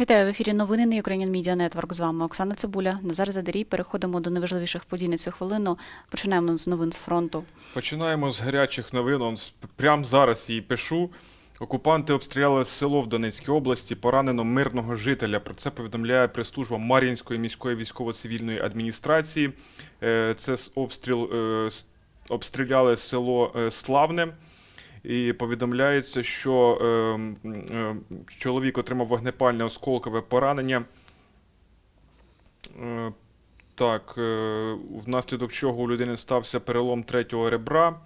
Вітаю в ефірі новини на Ukrainian Media Network. З вами Оксана Цибуля. Назар Задарій. Переходимо до найважливіших подій на цю хвилину. Починаємо з новин з фронту. Починаємо з гарячих новин. Он прямо зараз її пишу. Окупанти обстріляли село в Донецькій області, поранено мирного жителя. Про це повідомляє прес-служба Мар'їнської міської військово-цивільної адміністрації. Е, Це обстріл е, обстріляли село е, Славне. І повідомляється, що е, е, чоловік отримав вогнепальне осколкове поранення. Е, так, е, внаслідок чого у людини стався перелом третього ребра.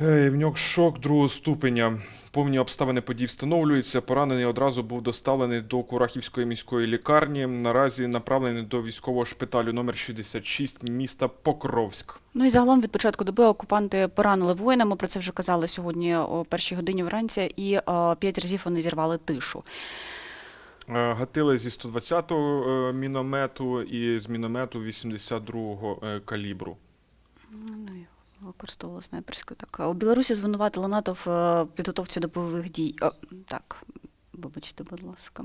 В нього шок другого ступеня. Повні обставини подій встановлюються. Поранений одразу був доставлений до Курахівської міської лікарні. Наразі направлений до військового шпиталю номер 66 міста Покровськ. Ну і загалом від початку доби окупанти поранили воїна. Ми про це вже казали сьогодні о першій годині вранці, і е, п'ять разів вони зірвали тишу. Е, Гатили зі 120-го е, міномету і з міномету 82-го е, калібру. Використовувала снайперську. Так у Білорусі звинуватили НАТО в е, підготовці до бойових дій. О, так. Вибачте, будь ласка.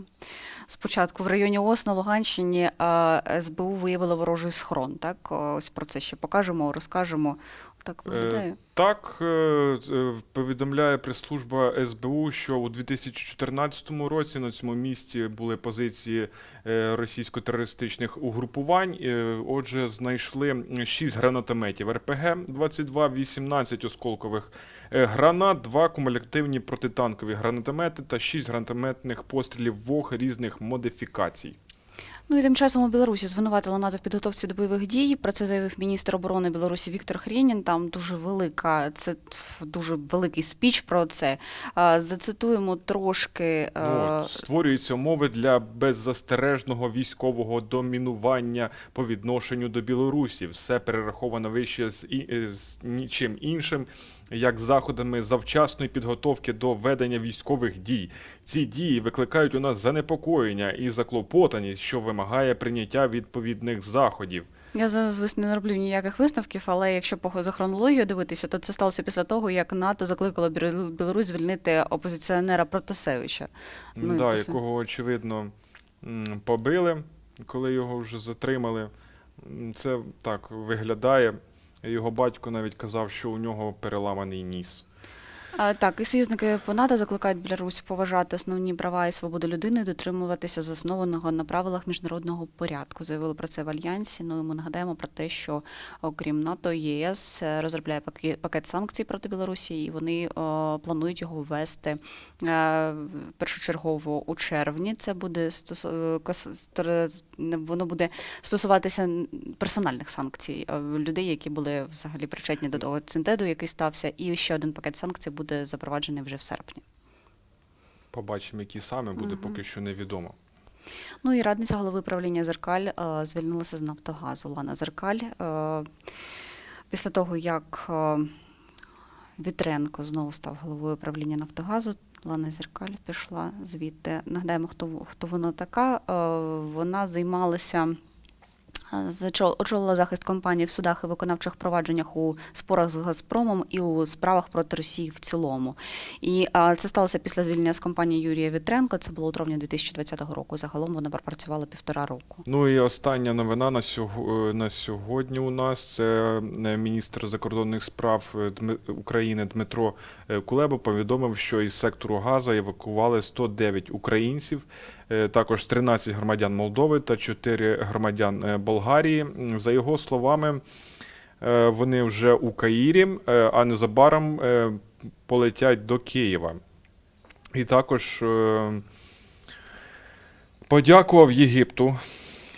Спочатку в районі ОС на Луганщині е, СБУ виявила ворожий схрон. Так, ось про це ще покажемо, розкажемо. Так виглядає. Е, Так, е, е, повідомляє прес-служба СБУ, що у 2014 році на цьому місці були позиції російсько-терористичних угрупувань. Отже, знайшли 6 гранатометів РПГ-22, 18 осколкових гранат, 2 кумулятивні протитанкові гранатомети та 6 гранатометних пострілів ВОГ різних модифікацій. Ну і тим часом у Білорусі звинуватили НАТО в підготовці до бойових дій. Про це заявив міністр оборони Білорусі Віктор Хрєнін. Там дуже велика, це дуже великий спіч про це. Зацитуємо трошки. Ну, створюються умови для беззастережного військового домінування по відношенню до Білорусі. Все перераховано вище з, е, з нічим іншим, як заходами завчасної підготовки до ведення військових дій. Ці дії викликають у нас занепокоєння і заклопотаність, що вимагає прийняття відповідних заходів. Я звісно не роблю ніяких висновків, але якщо за хронологію дивитися, то це сталося після того, як НАТО закликало Білорусь звільнити опозиціонера Протасевича. Ну, да, після- якого, очевидно, побили, коли його вже затримали. Це так виглядає. Його батько навіть казав, що у нього переламаний ніс. Так, і союзники по НАТО закликають Білорусь поважати основні права і свободу людини, дотримуватися заснованого на правилах міжнародного порядку. Заявили про це в альянсі. Ну і ми нагадаємо про те, що окрім НАТО, ЄС е, розробляє пакет санкцій проти Білорусі, і вони е, планують його ввести е, першочергово у червні. Це буде стосу- е, стор- воно буде стосуватися персональних санкцій е, людей, які були взагалі причетні до того інциденту, який стався, і ще один пакет санкцій буде запроваджений вже в серпні. Побачимо, які саме буде, Мгм. поки що невідомо. Ну і радниця голови правління Зеркаль е, звільнилася з Нафтогазу. Лана Зеркаль е, після того, як е, Вітренко знову став головою правління Нафтогазу. Лана Зеркаль пішла звідти. Нагадаємо, хто, хто вона така. Е, Вона займалася. Очолила захист компанії в судах і виконавчих провадженнях у спорах з Газпромом і у справах проти Росії в цілому. І це сталося після звільнення з компанії Юрія Вітренко. Це було у травні 2020 року. Загалом вона пропрацювала півтора року. Ну і остання новина на, на сьогодні у нас це е, міністр закордонних справ е, України Дмитро е, Кулеба повідомив, що із сектору Газа евакували 109 українців, також 13 громадян Молдови та 4 громадян е, Болгарії. За його словами, е, вони вже у Каїрі, е, а незабаром е, полетять до Києва. І також е, подякував Єгипту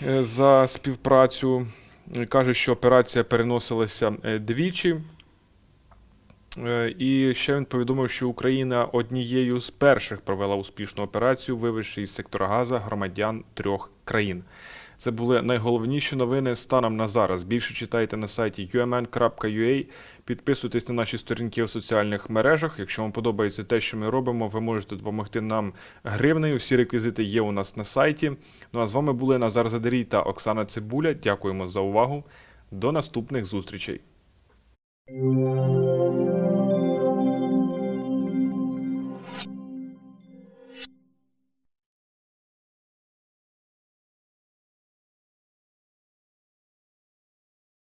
е, за співпрацю. Е, Каже, що операція переносилася е, двічі. Е, І ще він повідомив, що Україна однією з перших провела успішну операцію, вивезши із сектора Газа громадян трьох країн. Це були найголовніші новини станом на зараз. Більше читайте на сайті umn.ua, підписуйтесь на наші сторінки у соціальних мережах. Якщо вам подобається те, що ми робимо, ви можете допомогти нам гривнею. Всі реквізити є у нас на сайті. Ну а з вами були Назар Задарій та Оксана Цибуля. Дякуємо за увагу. До наступних зустрічей. Música